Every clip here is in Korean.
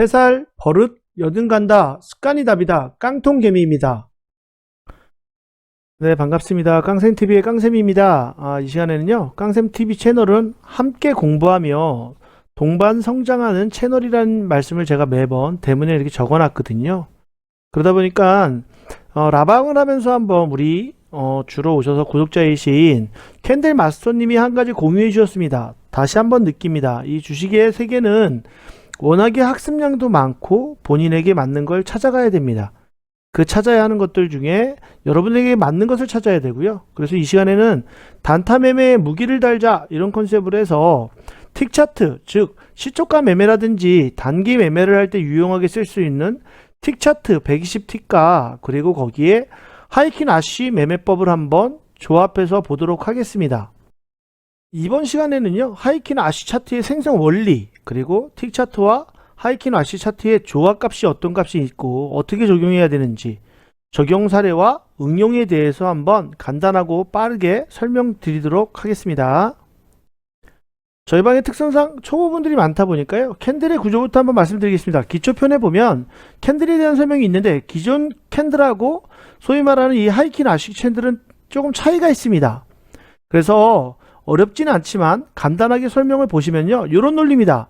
세살 버릇 여든 간다 습관이 답이다 깡통개미입니다. 네 반갑습니다. 깡샘TV의 깡샘입니다. 아, 이 시간에는요 깡샘TV 채널은 함께 공부하며 동반 성장하는 채널이라는 말씀을 제가 매번 대문에 이렇게 적어 놨거든요. 그러다 보니까 어, 라방을 하면서 한번 우리 어, 주로 오셔서 구독자이신 캔들 마스터님이 한 가지 공유해 주셨습니다. 다시 한번 느낍니다. 이 주식의 세계는 워낙에 학습량도 많고 본인에게 맞는 걸 찾아가야 됩니다. 그 찾아야 하는 것들 중에 여러분에게 맞는 것을 찾아야 되고요. 그래서 이 시간에는 단타 매매에 무기를 달자 이런 컨셉으로 해서 틱 차트, 즉 시초가 매매라든지 단기 매매를 할 때 유용하게 쓸 수 있는 틱 차트 120 틱과 그리고 거기에 하이킨 아쉬 매매법을 한번 조합해서 보도록 하겠습니다. 이번 시간에는요, 하이킨 아쉬 차트의 생성 원리, 그리고 틱 차트와 하이킨 아쉬 차트의 조합값이 어떤 값이 있고 어떻게 적용해야 되는지 적용 사례와 응용에 대해서 한번 간단하고 빠르게 설명드리도록 하겠습니다. 저희 방의 특성상 초보분들이 많다 보니까요. 캔들의 구조부터 한번 말씀드리겠습니다. 기초편에 보면 캔들에 대한 설명이 있는데 기존 캔들하고 소위 말하는 이 하이킨 아쉬 캔들은 조금 차이가 있습니다. 그래서 어렵지는 않지만 간단하게 설명을 보시면요. 이런 논리입니다.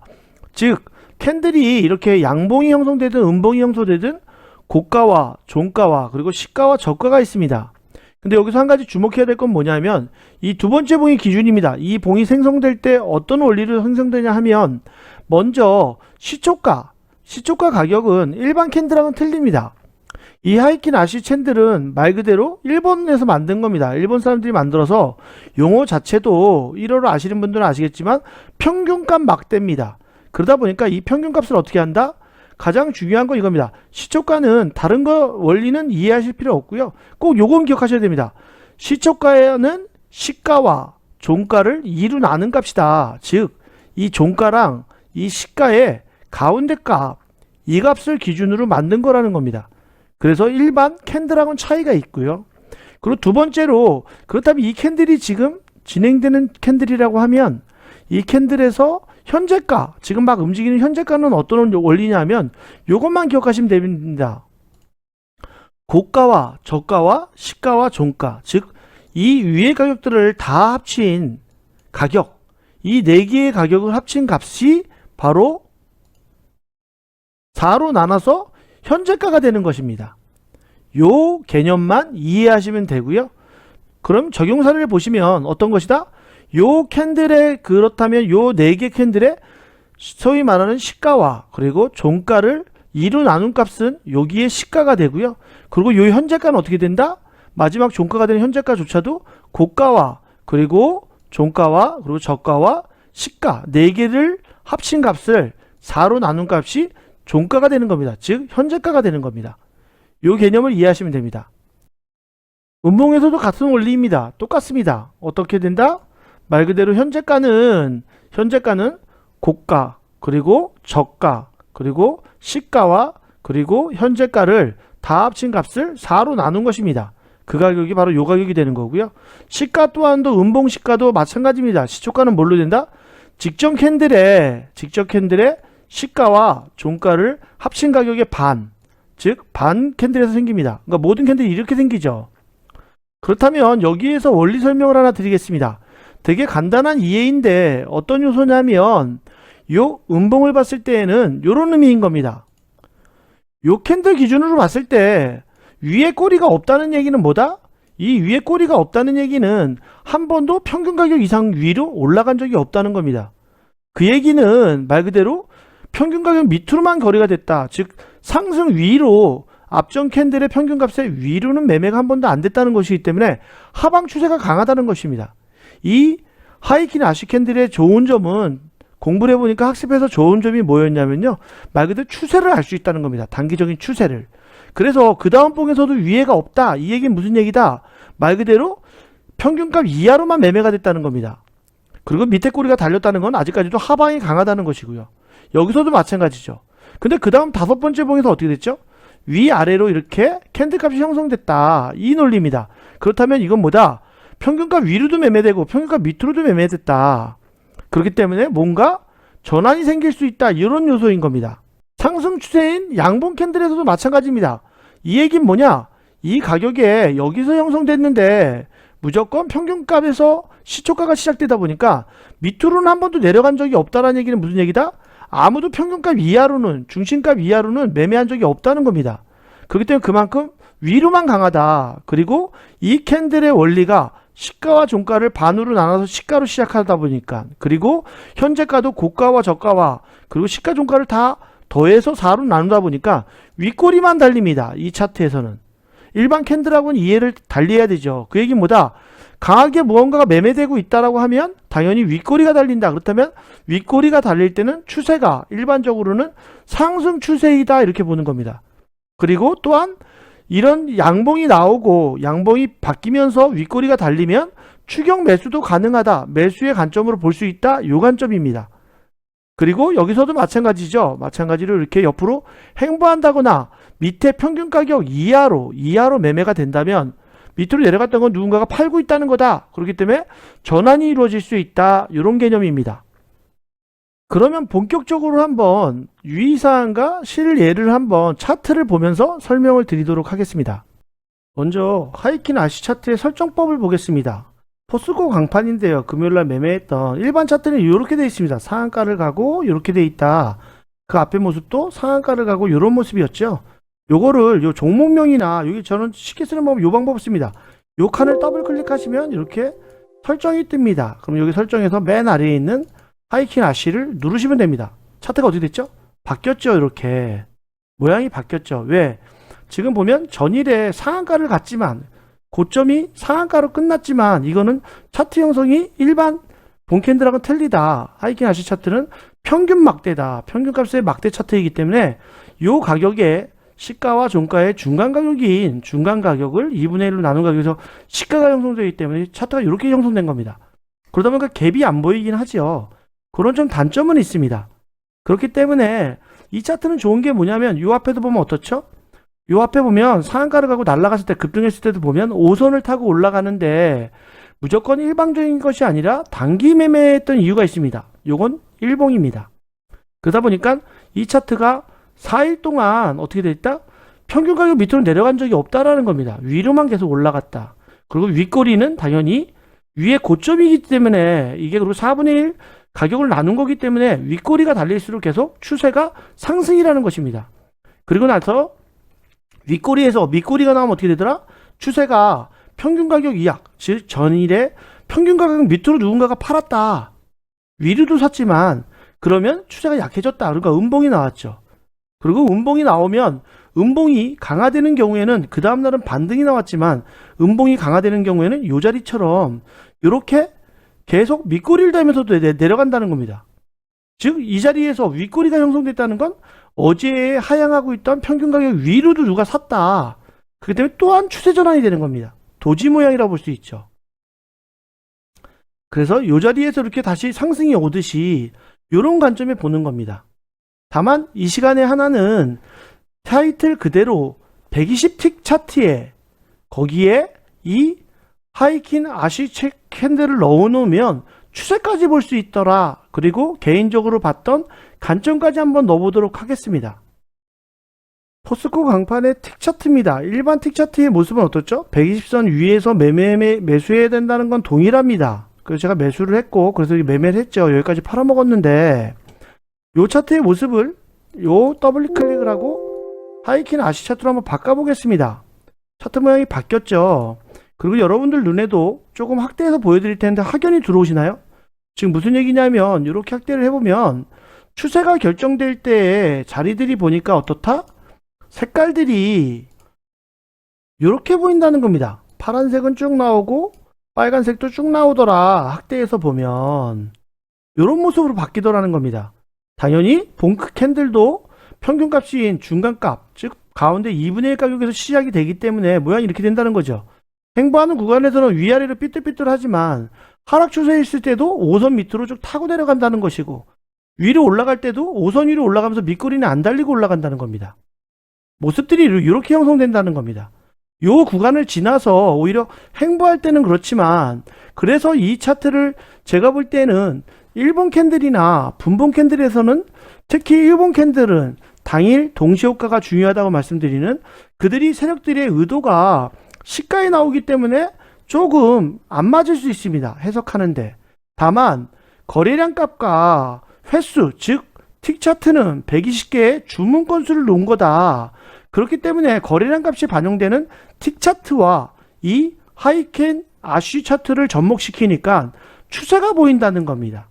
즉 캔들이 이렇게 양봉이 형성되든 음봉이 형성되든 고가와 종가와 그리고 시가와 저가가 있습니다. 근데 여기서 한 가지 주목해야 될 건 뭐냐면 이 두 번째 봉이 기준입니다. 이 봉이 생성될 때 어떤 원리로 생성되냐 하면 먼저 시초가, 시초가 가격은 일반 캔들하고는 틀립니다. 이 하이킨 아시 캔들은 말 그대로 일본에서 만든 겁니다. 일본 사람들이 만들어서 용어 자체도 1어로 아시는 분들은 아시겠지만 평균값 막대입니다. 그러다 보니까 이 평균값을 어떻게 한다? 가장 중요한 건 이겁니다. 시초가는 다른 거 원리는 이해하실 필요 없고요. 꼭 요건 기억하셔야 됩니다. 시초가는 시가와 종가를 2로 나눈 값이다. 즉, 이 종가랑 이 시가의 가운데 값, 이 값을 기준으로 만든 거라는 겁니다. 그래서 일반 캔들하고는 차이가 있고요. 그리고 두 번째로 그렇다면 이 캔들이 지금 진행되는 캔들이라고 하면 이 캔들에서 현재가 지금 막 움직이는 현재가는 어떤 원리냐면 이것만 기억하시면 됩니다. 고가와 저가와 시가와 종가 즉 이 위의 가격들을 다 합친 가격 이 네 개의 가격을 합친 값이 바로 4로 나눠서 현재가가 되는 것입니다. 요 개념만 이해하시면 되고요. 그럼 적용 사례를 보시면 어떤 것이다? 요 캔들의 그렇다면 요 네 개 캔들의 소위 말하는 시가와 그리고 종가를 2로 나눈 값은 여기에 시가가 되고요. 그리고 요 현재가는 어떻게 된다? 마지막 종가가 되는 현재가조차도 고가와 그리고 종가와 그리고 저가와 시가 네 개를 합친 값을 4로 나눈 값이 종가가 되는 겁니다. 즉 현재가가 되는 겁니다. 요 개념을 이해하시면 됩니다. 음봉에서도 같은 원리입니다. 똑같습니다. 어떻게 된다? 말 그대로 현재가는 현재가는 고가 그리고 저가 그리고 시가와 그리고 현재가를 다 합친 값을 4로 나눈 것입니다. 그 가격이 바로 요 가격이 되는 거고요. 시가 또한도 음봉 시가도 마찬가지입니다. 시초가는 뭘로 된다? 직전 캔들의 직접 캔들의 시가와 종가를 합친 가격의 반, 즉 반 캔들에서 생깁니다. 그러니까 모든 캔들이 이렇게 생기죠. 그렇다면 여기에서 원리 설명을 하나 드리겠습니다. 되게 간단한 이해인데 어떤 요소냐면 요 음봉을 봤을 때에는 요런 의미인 겁니다. 요 캔들 기준으로 봤을 때 위에 꼬리가 없다는 얘기는 뭐다? 이 위에 꼬리가 없다는 얘기는 한 번도 평균 가격 이상 위로 올라간 적이 없다는 겁니다. 그 얘기는 말 그대로 평균 가격 밑으로만 거래가 됐다. 즉 상승 위로 앞전 캔들의 평균 값의 위로는 매매가 한 번도 안 됐다는 것이기 때문에 하방 추세가 강하다는 것입니다. 이 하이킨 아시 캔들의 좋은 점은 공부를 해보니까 학습해서 좋은 점이 뭐였냐면요. 말 그대로 추세를 알 수 있다는 겁니다. 단기적인 추세를. 그래서 그 다음 봉에서도 위해가 없다. 이 얘기는 무슨 얘기다? 말 그대로 평균값 이하로만 매매가 됐다는 겁니다. 그리고 밑에 꼬리가 달렸다는 건 아직까지도 하방이 강하다는 것이고요. 여기서도 마찬가지죠. 근데 그 다음 다섯 번째 봉에서 어떻게 됐죠? 위아래로 이렇게 캔들값이 형성됐다. 이 논리입니다. 그렇다면 이건 뭐다? 평균값 위로도 매매되고 평균값 밑으로도 매매됐다. 그렇기 때문에 뭔가 전환이 생길 수 있다. 이런 요소인 겁니다. 상승 추세인 양봉 캔들에서도 마찬가지입니다. 이 얘기는 뭐냐? 이 가격에 여기서 형성됐는데 무조건 평균값에서 시초가가 시작되다 보니까 밑으로는 한 번도 내려간 적이 없다라는 얘기는 무슨 얘기다? 아무도 평균값 이하로는 중심값 이하로는 매매한 적이 없다는 겁니다. 그렇기 때문에 그만큼 위로만 강하다. 그리고 이 캔들의 원리가 시가와 종가를 반으로 나눠서 시가로 시작하다 보니까 그리고 현재가도 고가와 저가와 그리고 시가 종가를 다 더해서 4로 나누다 보니까 윗꼬리만 달립니다. 이 차트에서는. 일반 캔들하고는 이해를 달리해야 되죠. 그 얘기는 뭐다? 강하게 무언가가 매매되고 있다라고 하면 당연히 윗꼬리가 달린다. 그렇다면 윗꼬리가 달릴 때는 추세가 일반적으로는 상승 추세이다. 이렇게 보는 겁니다. 그리고 또한 이런 양봉이 나오고 양봉이 바뀌면서 윗꼬리가 달리면 추격 매수도 가능하다. 매수의 관점으로 볼 수 있다. 요 관점입니다. 그리고 여기서도 마찬가지죠. 마찬가지로 이렇게 옆으로 행보한다거나 밑에 평균 가격 이하로 이하로 매매가 된다면 밑으로 내려갔던 건 누군가가 팔고 있다는 거다. 그렇기 때문에 전환이 이루어질 수 있다. 이런 개념입니다. 그러면 본격적으로 한번 유의사항과 실예를 한번 차트를 보면서 설명을 드리도록 하겠습니다. 먼저 하이킨 아시 차트의 설정법을 보겠습니다. 포스코 강판인데요. 금요일날 매매했던 일반 차트는 이렇게 되어 있습니다. 상한가를 가고 이렇게 되어 있다. 그 앞에 모습도 상한가를 가고 이런 모습이었죠. 요거를 요 종목명이나 여기 저는 쉽게 쓰는 방법 요 방법 씁니다. 요 칸을 더블 클릭하시면 이렇게 설정이 뜹니다. 그럼 여기 설정에서 맨 아래에 있는 하이킨 아시를 누르시면 됩니다. 차트가 어떻게 됐죠? 바뀌었죠, 이렇게. 모양이 바뀌었죠. 왜? 지금 보면 전일에 상한가를 갔지만 고점이 상한가로 끝났지만 이거는 차트 형성이 일반 본캔들하고는 틀리다. 하이킨 아시 차트는 평균 막대다. 평균값의 막대 차트이기 때문에 요 가격에 시가와 종가의 중간 가격인 중간 가격을 2분의 1로 나눈 가격에서 시가가 형성되기 때문에 차트가 이렇게 형성된 겁니다. 그러다 보니까 갭이 안 보이긴 하죠. 그런 좀 단점은 있습니다. 그렇기 때문에 이 차트는 좋은 게 뭐냐면 이 앞에도 보면 어떻죠? 이 앞에 보면 상한가를 가고 날아갔을 때 급등했을 때도 보면 5선을 타고 올라가는데 무조건 일방적인 것이 아니라 단기 매매했던 이유가 있습니다. 요건 일봉입니다. 그러다 보니까 이 차트가 4일 동안 어떻게 됐다? 평균 가격 밑으로 내려간 적이 없다라는 겁니다. 위로만 계속 올라갔다. 그리고 윗꼬리는 당연히 위에 고점이기 때문에 이게 그리고 4분의 1 가격을 나눈 거기 때문에 윗꼬리가 달릴수록 계속 추세가 상승이라는 것입니다. 그리고 나서 윗꼬리에서 밑꼬리가 나오면 어떻게 되더라? 추세가 평균 가격 이하, 즉 전일에 평균 가격 밑으로 누군가가 팔았다. 위로도 샀지만 그러면 추세가 약해졌다. 그러니까 음봉이 나왔죠. 그리고 음봉이 나오면 음봉이 강화되는 경우에는 그 다음 날은 반등이 나왔지만 음봉이 강화되는 경우에는 요 자리처럼 이렇게 계속 밑꼬리를 달면서도 내- 내려간다는 겁니다. 즉 이 자리에서 윗꼬리가 형성됐다는 건 어제 하향하고 있던 평균 가격 위로도 누가 샀다. 그렇기 때문에 또한 추세 전환이 되는 겁니다. 도지 모양이라고 볼수 있죠. 그래서 이 자리에서 이렇게 다시 상승이 오듯이 이런 관점에 보는 겁니다. 다만 이 시간에 하나는 타이틀 그대로 120틱 차트에 거기에 이 하이킨 아시책 캔들을 넣어놓으면 추세까지 볼 수 있더라. 그리고 개인적으로 봤던 관점까지 한번 넣어보도록 하겠습니다. 포스코 강판의 틱 차트입니다. 일반 틱 차트의 모습은 어떻죠? 120선 위에서 매매, 매, 매수해야 된다는 건 동일합니다. 그래서 제가 매수를 했고, 그래서 매매를 했죠. 여기까지 팔아먹었는데, 요 차트의 모습을 요 더블 클릭을 하고 하이킨 아시 차트로 한번 바꿔보겠습니다. 차트 모양이 바뀌었죠. 그리고 여러분들 눈에도 조금 확대해서 보여드릴 텐데 확연히 들어오시나요? 지금 무슨 얘기냐면 이렇게 확대를 해보면 추세가 결정될 때의 자리들이 보니까 어떻다? 색깔들이 이렇게 보인다는 겁니다. 파란색은 쭉 나오고 빨간색도 쭉 나오더라. 확대해서 보면 이런 모습으로 바뀌더라는 겁니다. 당연히 본크 캔들도 평균값인 중간값, 즉 가운데 2분의 1 가격에서 시작이 되기 때문에 모양이 이렇게 된다는 거죠. 행보하는 구간에서는 위아래로 삐뚤삐뚤하지만 하락 추세에 있을 때도 5선 밑으로 쭉 타고 내려간다는 것이고 위로 올라갈 때도 5선 위로 올라가면서 밑거리는 안 달리고 올라간다는 겁니다. 모습들이 이렇게 형성된다는 겁니다. 요 구간을 지나서 오히려 행보할 때는 그렇지만 그래서 이 차트를 제가 볼 때는 일본 캔들이나 분봉 캔들에서는 특히 일본 캔들은 당일 동시 효과가 중요하다고 말씀드리는 그들이 세력들의 의도가 시가에 나오기 때문에 조금 안 맞을 수 있습니다. 해석하는데. 다만 거래량 값과 횟수, 즉 틱차트는 120개의 주문 건수를 놓은 거다. 그렇기 때문에 거래량 값이 반영되는 틱차트와 이 하이켄 아쉬 차트를 접목시키니까 추세가 보인다는 겁니다.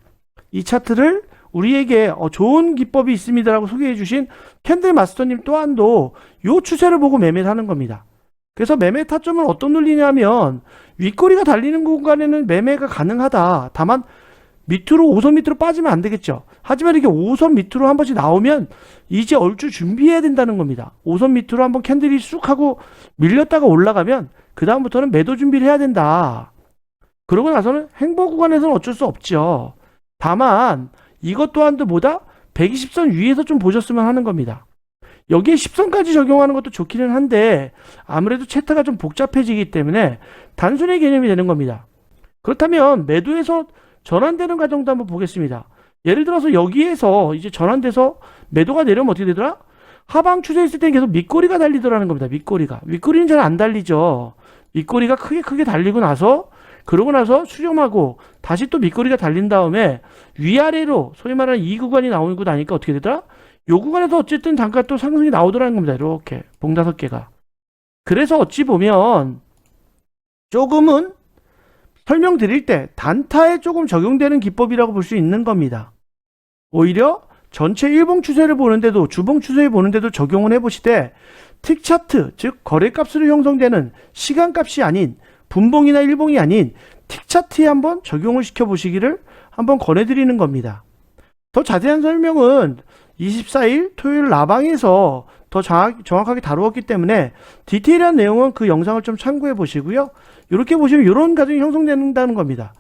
이 차트를 우리에게 어, 좋은 기법이 있습니다라고 소개해 주신 캔들 마스터님 또한도 요 추세를 보고 매매를 하는 겁니다. 그래서 매매 타점은 어떤 논리냐면 윗꼬리가 달리는 공간에는 매매가 가능하다. 다만 밑으로 5선 밑으로 빠지면 안 되겠죠. 하지만 이게 5선 밑으로 한 번씩 나오면 이제 얼추 준비해야 된다는 겁니다. 5선 밑으로 한번 캔들이 쑥 하고 밀렸다가 올라가면 그 다음부터는 매도 준비를 해야 된다. 그러고 나서는 행보 구간에서는 어쩔 수 없죠. 다만 이것 또한도 뭐다? 120선 위에서 좀 보셨으면 하는 겁니다. 여기에 10선까지 적용하는 것도 좋기는 한데 아무래도 차트가 좀 복잡해지기 때문에 단순히 개념이 되는 겁니다. 그렇다면 매도에서 전환되는 과정도 한번 보겠습니다. 예를 들어서 여기에서 이제 전환돼서 매도가 내려오면 어떻게 되더라? 하방 추세 있을 때는 계속 밑꼬리가 달리더라는 겁니다. 밑꼬리가. 윗꼬리는 잘 안 달리죠. 밑꼬리가 크게 크게 달리고 나서 그러고 나서 수렴하고 다시 또 밑꼬리가 달린 다음에 위아래로 소위 말하는 이 구간이 나오고 나니까 어떻게 되더라? 요 구간에서 어쨌든 잠깐 또 상승이 나오더라는 겁니다. 이렇게 봉 다섯 개가. 그래서 어찌 보면 조금은 설명드릴 때 단타에 조금 적용되는 기법이라고 볼 수 있는 겁니다. 오히려 전체 일봉 추세를 보는데도 주봉 추세를 보는데도 적용을 해보시되 틱 차트 즉 거래값으로 형성되는 시간값이 아닌 분봉이나 일봉이 아닌 틱 차트에 한번 적용을 시켜 보시기를 한번 권해드리는 겁니다. 더 자세한 설명은 24일 토요일 라방에서 더 정확, 정확하게 다루었기 때문에 디테일한 내용은 그 영상을 좀 참고해 보시고요. 이렇게 보시면 이런 과정이 형성된다는 겁니다.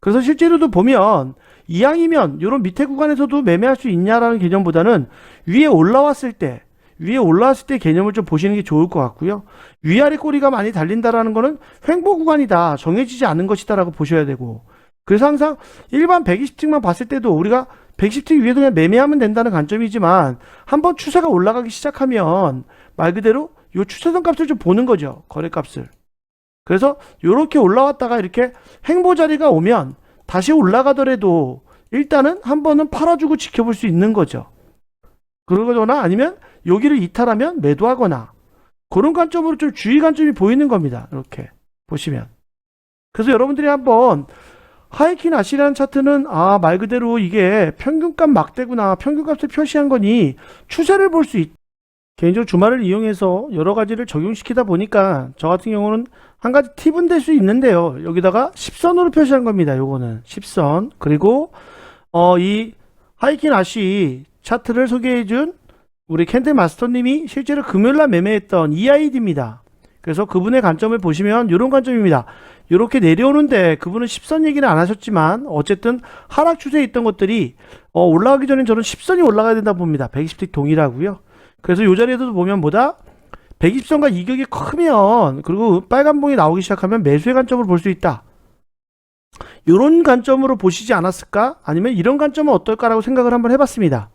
그래서 실제로도 보면 이항이면 이런 밑에 구간에서도 매매할 수 있냐라는 개념보다는 위에 올라왔을 때 위에 올라왔을 때 개념을 좀 보시는 게 좋을 것 같고요. 위아래 꼬리가 많이 달린다라는 거는 횡보 구간이다. 정해지지 않은 것이다라고 보셔야 되고. 그래서 항상 일반 120틱만 봤을 때도 우리가 110틱 위에도 그냥 매매하면 된다는 관점이지만 한번 추세가 올라가기 시작하면 말 그대로 요 추세선 값을 좀 보는 거죠. 거래 값을. 그래서 요렇게 올라왔다가 이렇게 행보 자리가 오면 다시 올라가더라도 일단은 한 번은 팔아주고 지켜볼 수 있는 거죠. 그러거나 아니면 여기를 이탈하면 매도하거나 그런 관점으로 좀 주의 관점이 보이는 겁니다. 이렇게 보시면. 그래서 여러분들이 한번 하이킨 아시라는 차트는 아 말 그대로 이게 평균값 막대구나 평균값을 표시한 거니 추세를 볼 수 있. 개인적으로 주말을 이용해서 여러 가지를 적용시키다 보니까 저 같은 경우는 한 가지 팁은 될 수 있는데요. 여기다가 10선으로 표시한 겁니다. 요거는 10선. 그리고 어 이 하이킨 아시 차트를 소개해준 우리 캔들 마스터님이 실제로 금요일날 매매했던 EID입니다. 그래서 그분의 관점을 보시면 이런 관점입니다. 이렇게 내려오는데 그분은 10선 얘기는 안 하셨지만 어쨌든 하락 추세에 있던 것들이 어, 올라가기 전에 저는 10선이 올라가야 된다 봅니다. 120틱 동일하고요. 그래서 이 자리에도 보면 뭐다? 120선과 이격이 크면 그리고 빨간 봉이 나오기 시작하면 매수의 관점을 볼 수 있다. 이런 관점으로 보시지 않았을까? 아니면 이런 관점은 어떨까라고 생각을 한번 해봤습니다.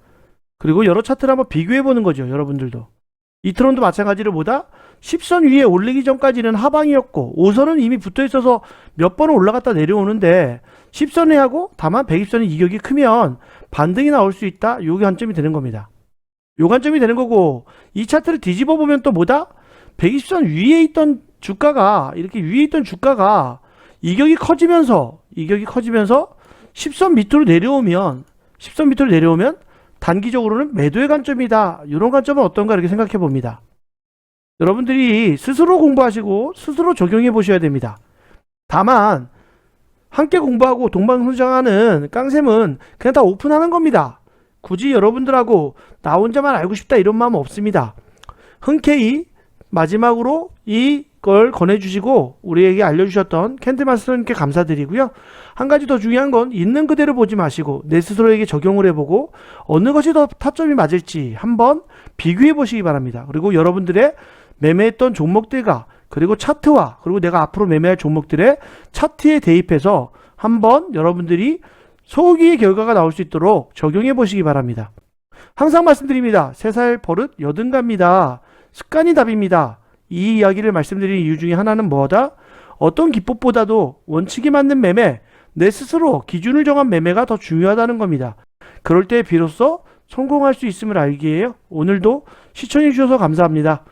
그리고 여러 차트를 한번 비교해 보는 거죠. 여러분들도. 이 트론도 마찬가지로 보다 10선 위에 올리기 전까지는 하방이었고 5선은 이미 붙어 있어서 몇 번은 올라갔다 내려오는데 10선에 하고 다만 120선이 이격이 크면 반등이 나올 수 있다. 요게 관점이 되는 겁니다. 요 관점이 되는 거고 이 차트를 뒤집어 보면 또 뭐다? 120선 위에 있던 주가가 이렇게 위에 있던 주가가 이격이 커지면서 이격이 커지면서 10선 밑으로 내려오면 10선 밑으로 내려오면 단기적으로는 매도의 관점이다. 이런 관점은 어떤가 이렇게 생각해 봅니다. 여러분들이 스스로 공부하시고 스스로 적용해 보셔야 됩니다. 다만 함께 공부하고 동방성장하는 깡샘은 그냥 다 오픈하는 겁니다. 굳이 여러분들하고 나 혼자만 알고 싶다 이런 마음 없습니다. 흔쾌히 마지막으로 이 걸 권해주시고 우리에게 알려주셨던 캔들마스터님께 감사드리고요. 한 가지 더 중요한 건 있는 그대로 보지 마시고 내 스스로에게 적용을 해보고 어느 것이 더 타점이 맞을지 한번 비교해 보시기 바랍니다. 그리고 여러분들의 매매했던 종목들과 그리고 차트와 그리고 내가 앞으로 매매할 종목들의 차트에 대입해서 한번 여러분들이 소기의 결과가 나올 수 있도록 적용해 보시기 바랍니다. 항상 말씀드립니다. 세 살 버릇 여든 갑니다. 습관이 답입니다. 이 이야기를 말씀드린 이유 중에 하나는 뭐다? 어떤 기법보다도 원칙이 맞는 매매, 내 스스로 기준을 정한 매매가 더 중요하다는 겁니다. 그럴 때 비로소 성공할 수 있음을 알기에요. 오늘도 시청해 주셔서 감사합니다.